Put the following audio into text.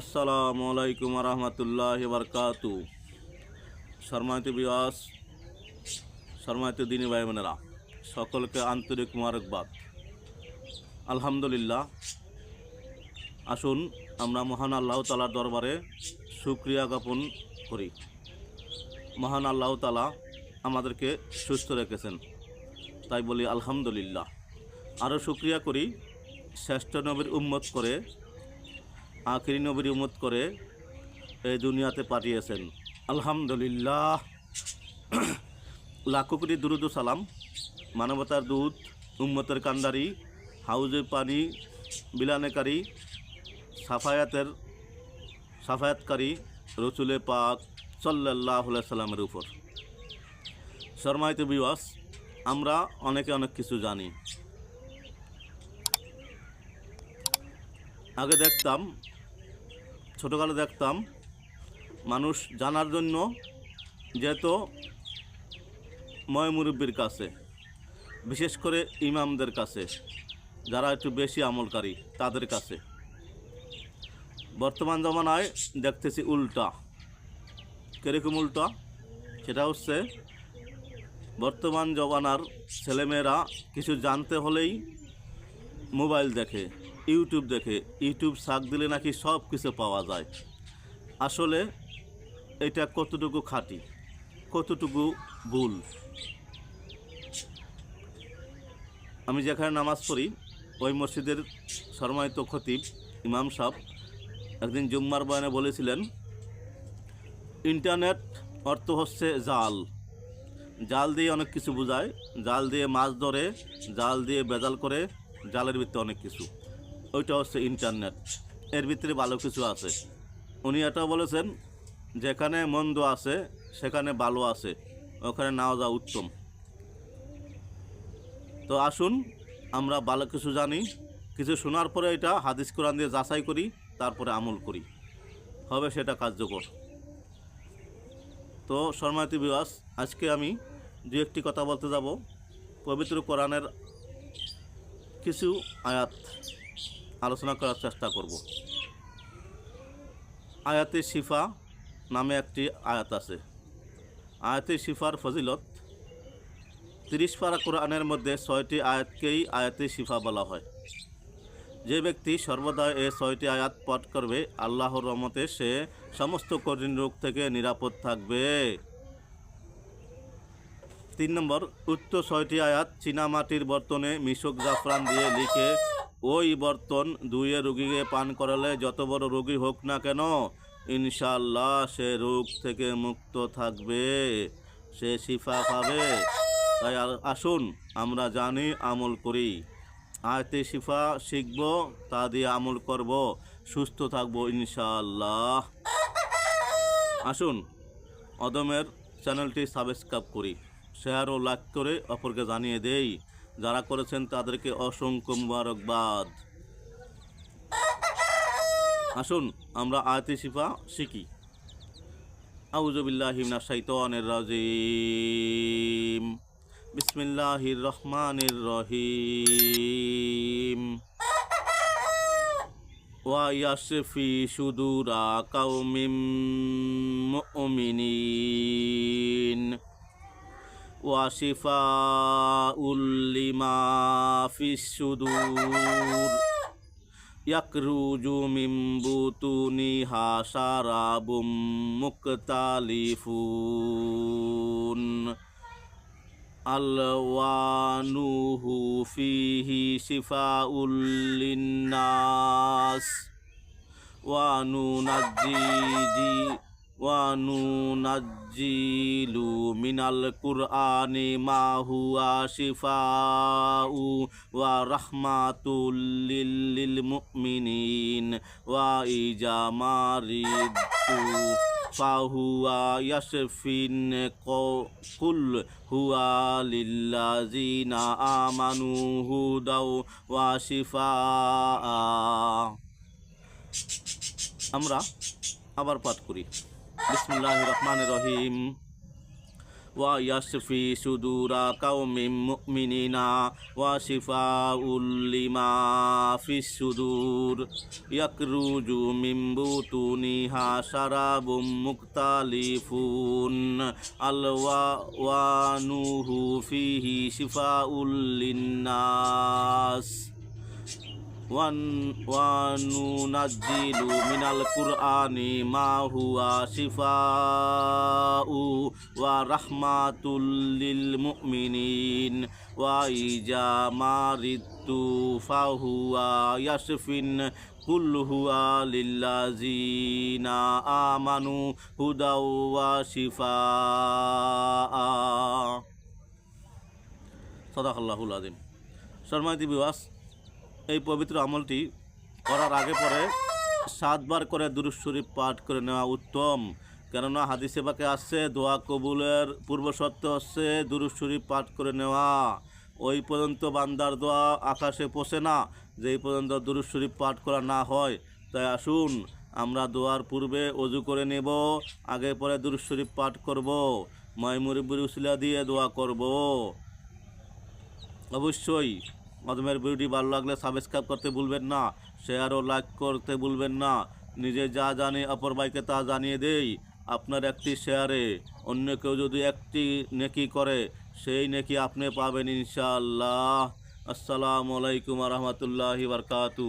আসসালামু আলাইকুম রহমতুল্লাহ বরকাতু সম্মানিত বিয়াস সম্মানিত দিনী ভাই বোনেরা সকলকে আন্তরিক মোবারকবাদ। আলহামদুলিল্লাহ, আসুন আমরা মহান আল্লাহ তালার দরবারে সুক্রিয়া জ্ঞাপন করি। মহান আল্লাহ তালা আমাদেরকে সুস্থ রেখেছেন, তাই বলি আলহামদুলিল্লাহ। আরও সুক্রিয়া করি শ্রেষ্ঠ নবীর উম্মত করে আখিরি নবীর উম্মত করে এই দুনিয়াতে পাঠিয়েছেন। আলহামদুলিল্লাহ। লাখো কোটি দুরুদ সালাম। মানবতার দুধ উম্মতের কান্দারি হাউজে পানি, বিলানেকারী, সাফায়াতের, সাফায়াতকারী, রসুলে পাক সাল্লাহ সাল্লামের উপর। শর্মায়িত বিবাস আমরা অনেকে অনেক কিছু জানি। আগে দেখতাম ছোটোকালে দেখতাম মানুষ জানার জন্য যেত ময় মুরব্বীর কাছে, বিশেষ করে ইমামদের কাছে, যারা একটু বেশি আমলকারী, তাদের কাছে। বর্তমান জমানায় দেখতেছি উল্টা। কীরকম উল্টা? সেটা হচ্ছে বর্তমান জমানার ছেলেমেয়েরা কিছু জানতে হলেই মোবাইল দেখে, ইউটিউব দেখে, ইউটিউব সার্চ দিলে নাকি সব কিছু পাওয়া যায়। আসলে এটা কতটুকু খাঁটি, কতটুকু ভুল? আমি যেখানে নামাজ পড়ি, ওই মসজিদের সম্মানিত খতিব ইমাম সাহ একদিন জুম্মার বয়ানে বলেছিলেন, ইন্টারনেট অর্থ হচ্ছে জাল। জাল দিয়ে অনেক কিছু বোঝায়। জাল দিয়ে মাছ ধরে, জাল দিয়ে বেজাল করে জালের ভিতরে অনেক কিছু। ওইটা হচ্ছে ইন্টারনেট এর ভিতরে ভালো কিছু আছে। উনি এটাও বলেছেন, যেখানে মন্দ আছে, সেখানে ভালো আছে। ওখানে নাও যাওয়া উত্তম। তো আসুন, আমরা ভালো কিছু জানি। কিছু শোনার পরে এটা হাদিস কোরআন দিয়ে যাচাই করি, তারপরে আমল করি। হবে সেটা কার্যকর। তো শর্মায়তী বিবাস আজকে আমি দু একটি কথা বলতে যাব। পবিত্র কোরআনের কিছু আয়াত আলোচনা করার চেষ্টা করব। আয়াতে শিফা নামে একটি আয়াত আছে। আয়াতে শিফার ফজিলত তিরিশ পারা কোরআনের মধ্যে ছয়টি আয়াতকেই আয়াতে শিফা বলা হয়। যে ব্যক্তি সর্বদা এ ছয়টি আয়াত পাঠ করবে, আল্লাহর রহমতে সে সমস্ত কঠিন রোগ থেকে নিরাপদ থাকবে। তিন নম্বর উক্ত ছয়টি আয়াত, চীনামাটির বর্তনে মিশক জাফরান দিয়ে লিখে, ওই বর্তন ধুয়ে রুগীকে পান করালে যত বড় রোগী হোক না কেন ইনশাল্লাহ সে রোগ থেকে মুক্ত থাকবে, সে শিফা পাবে। তাই আসুন, আমরা জানি, আমল করি। আয়তে শিফা শিখব, তা দিয়ে আমল করব, সুস্থ থাকব ইনশাল্লাহ আসুন, অদমের চ্যানেলটি সাবস্ক্রাইব করি। শেয়ার ও লাইক করে অপরকে জানিয়ে দেই, যারা করেছেন তাদেরকে অসংখ্য মুবারকবাদ। আসুন, আমরা আয়তে শিফা শিখি। আউজবিল্লাহ হিমনা শাইতানির রাজিম। বিসমিল্লাহির রহমানির রহিম। ওয়া ইয়াশফি সুদুরা কাউমিম মুমিনিন। ওয়া শিফাউল লিমা ফিস সুদুর ইয়াকরুজু মিন বুতুনিহা শারাবুম মুক্তালিফুন আলওয়ানুহু ফিহি শিফাউল লিন্নাস হুয়া শিফাউ ওয়া রাহমাতুল লিল লিল মুমিনিন ওয়া ইজামারিদু ফাহুয়া ইয়াশফিন কুল হুয়া লিল্লাযিনা আমানু হুদাও ওয়া শিফাআ। আমরা আবার পাঠ করি। বিসমুল্লাহ রহমান রহিম ওয়াশফি সুদুরা কাউমিম মুমিনিনা ওয়া শিফাউল লিমা ফিস সুদুর। ইয়াকরুজু মিন বুতুনিহা শারাবুম মুক্তালিফুন আলওয়া ওয়া নুহু ফিহি শিফা লিন্নাস। وننزل من القرآن ما هو شفاء ورحمة للمؤمنين وإذا مرضت فهو يشفين قل هو للذين آمنوا هدى وشفاء صدق الله العظيم সম্মানিত বিবাস এই পবিত্র আমলটি করার আগে পরে সাতবার করে দুরুদ শরীফ পাঠ করে নেওয়া উত্তম। কেননা হাদিসে বাকে আসছে, দোয়া কবুলের পূর্ব শর্ত হচ্ছে দুরুদ শরীফ পাঠ করে নেওয়া। ওই পর্যন্ত বান্দার দোয়া আকাশে পৌঁছে না, যেই পর্যন্ত দুরুদ শরীফ পাঠ করা না হয়। তাই আসুন, আমরা দোয়ার পূর্বে অজু করে নেব, আগে পরে দুরুদ শরীফ পাঠ করব ময়মুরিবুর উসিলা দিয়ে দোয়া করব। অবশ্যই মদমের ভিডিওটি ভালো লাগলে সাবস্ক্রাইব করতে ভুলবেন না শেয়ার ও লাইক করতে ভুলবেন না। নিজে যা জানি, অপর ভাইকে তা জানিয়ে দেই, আপনার একটি শেয়ারে অন্য কেউ যদি একটি নেকি করে, সেই নেকি আপনি পাবেন ইনশাআল্লাহ। আসসালামু আলাইকুম রহমতুল্লাহি বারকাতু